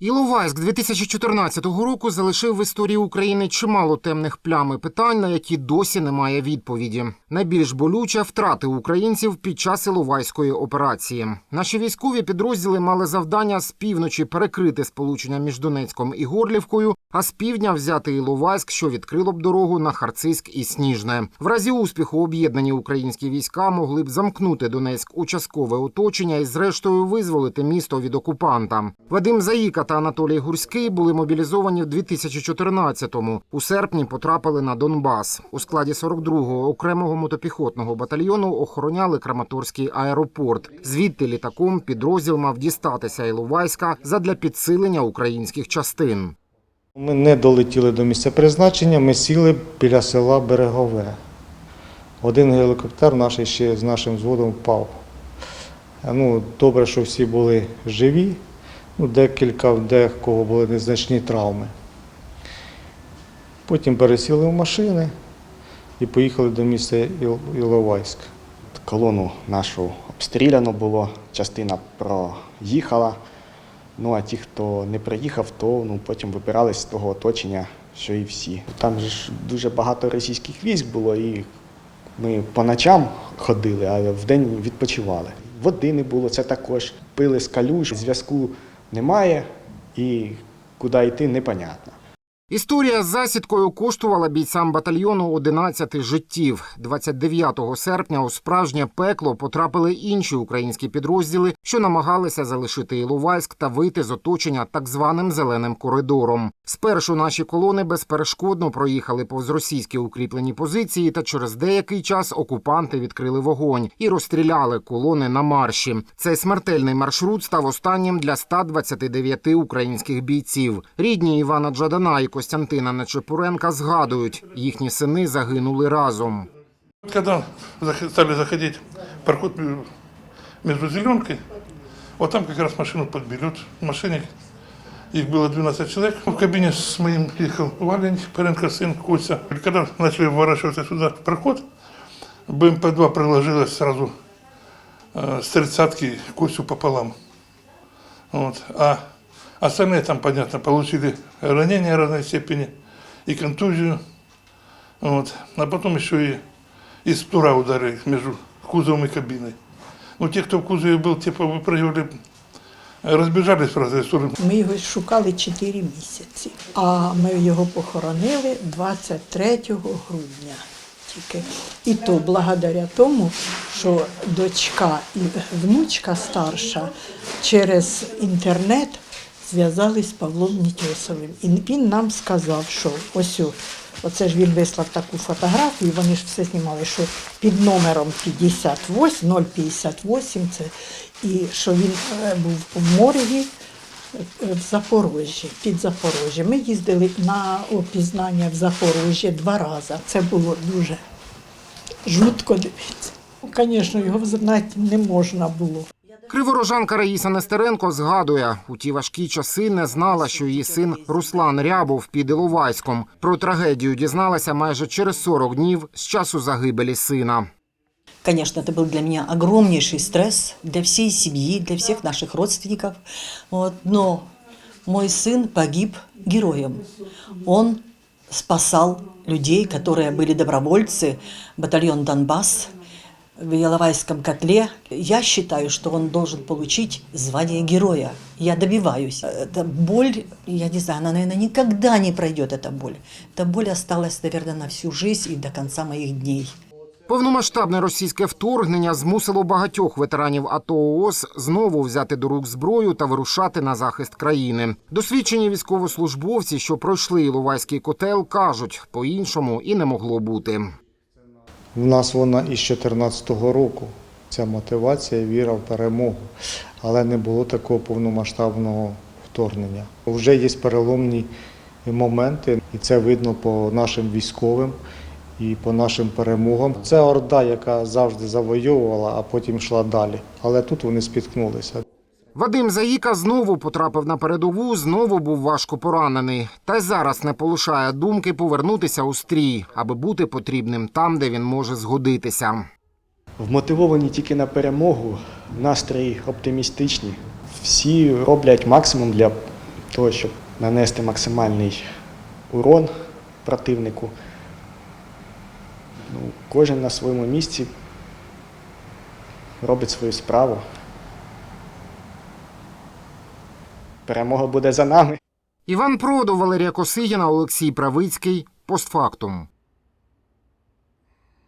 Іловайськ 2014 року залишив в історії України чимало темних плям і питань, на які досі немає відповіді. Найбільш болюче втрати українців під час Іловайської операції. Наші військові підрозділи мали завдання з півночі перекрити сполучення між Донецьком і Горлівкою, а з півдня взяти Іловайськ, що відкрило б дорогу на Харцизьк і Сніжне. В разі успіху об'єднані українські війська могли б замкнути Донецьк у часткове оточення і, зрештою, визволити місто від окупанта. Вадим Заїка та Анатолій Гурський були мобілізовані в 2014-му. У серпні потрапили на Донбас. У складі 42-го окремого мотопіхотного батальйону охороняли Краматорський аеропорт. Звідти літаком підрозділ мав дістатися Іловайська задля підсилення українських частин. Ми не долетіли до місця призначення, ми сіли біля села Берегове. Один гелікоптер наш ще з нашим взводом впав. Ну, добре, що всі були живі, ну, декілька в декого були незначні травми. Потім пересіли в машини і поїхали до міста Іловайськ. Колону нашу обстріляно було, частина проїхала. Ну а ті, хто не приїхав, то ну, потім вибирались з того оточення, що і всі. Там ж дуже багато російських військ було, і ми по ночам ходили, а вдень відпочивали. Води не було, це також пили з калюж, зв'язку немає і куди йти непонятно. Історія з засідкою коштувала бійцям батальйону 11 життів. 29 серпня у справжнє пекло потрапили інші українські підрозділи, що намагалися залишити Іловайськ та вийти з оточення так званим зеленим коридором. Спершу наші колони безперешкодно проїхали повз російські укріплені позиції, та через деякий час окупанти відкрили вогонь і розстріляли колони на марші. Цей смертельний маршрут став останнім для 129 українських бійців. Рідні Івана Джадана і Костянтина Нечепуренка згадують, їхні сини загинули разом. Вот Когда зах- стали заходить в проход м- между зеленкой, вот там как раз машину подбили. Вот в машине их было 12 человек. В кабине с моим ехал Валень, Паренко, сын Костя. И Когда начали вворачиваться сюда в проход, БМП-2 приложилась сразу э, с тридцатки Костю пополам. Вот. А остальные там, понятно, получили ранения разной степени и контузию. Вот. А потом еще и из тура ударили между кузовом и кабиной. Ну, те, кто в кузове был, те выпрыгивали, разбежались в разные стороны. Ми його шукали 4 місяці, а ми його похоронили 23 грудня. Тільки. І то благодаря тому, що дочка і внучка старша через інтернет зв'язались з Павлом Нітьосовим. І він нам сказав, що ось оце ж він вислав таку фотографію, вони ж все знімали, що під номером 58, 058, це, і що він е, був в моргі е, в Запорожжі, під Запорожжя. Ми їздили на опізнання в Запорожжі два рази. Це було дуже жутко дивитися. Ну, Звісно, його знати не можна було. Криворожанка Раїса Нестеренко згадує, у ті важкі часи не знала, що її син Руслан Рябов під Іловайськом. Про трагедію дізналася майже через 40 днів з часу загибелі сина. Конечно, это был для меня огромнейший стресс для всей семьи, для всех наших родственников. Вот. Но мой сын погиб героем. Он спасал людей, которые были добровольцы, батальон «Донбасс» в Яловайском котле. Я считаю, что он должен получить звание героя. Я добиваюсь. Эта боль, я не знаю, она, наверное, никогда не пройдет, эта боль. Эта боль осталась, наверное, на всю жизнь и до конца моих дней. Повномасштабне російське вторгнення змусило багатьох ветеранів АТО ООС знову взяти до рук зброю та вирушати на захист країни. Досвідчені військовослужбовці, що пройшли Іловайський котел, кажуть, по-іншому і не могло бути. В нас вона із 2014 року. Ця мотивація, віра в перемогу, але не було такого повномасштабного вторгнення. Вже є переломні моменти, і це видно по нашим військовим і по нашим перемогам. Це орда, яка завжди завойовувала, а потім йшла далі. Але тут вони спіткнулися. Вадим Заїка знову потрапив на передову, знову був важко поранений. Та й зараз не полишає думки повернутися у стрій, аби бути потрібним там, де він може згодитися. Вмотивовані тільки на перемогу, настрої оптимістичні. Всі роблять максимум для того, щоб нанести максимальний урон противнику. Ну, кожен на своєму місці робить свою справу. Перемога буде за нами. Іван Продо, Валерія Косигіна, Олексій Правицький. Постфактум.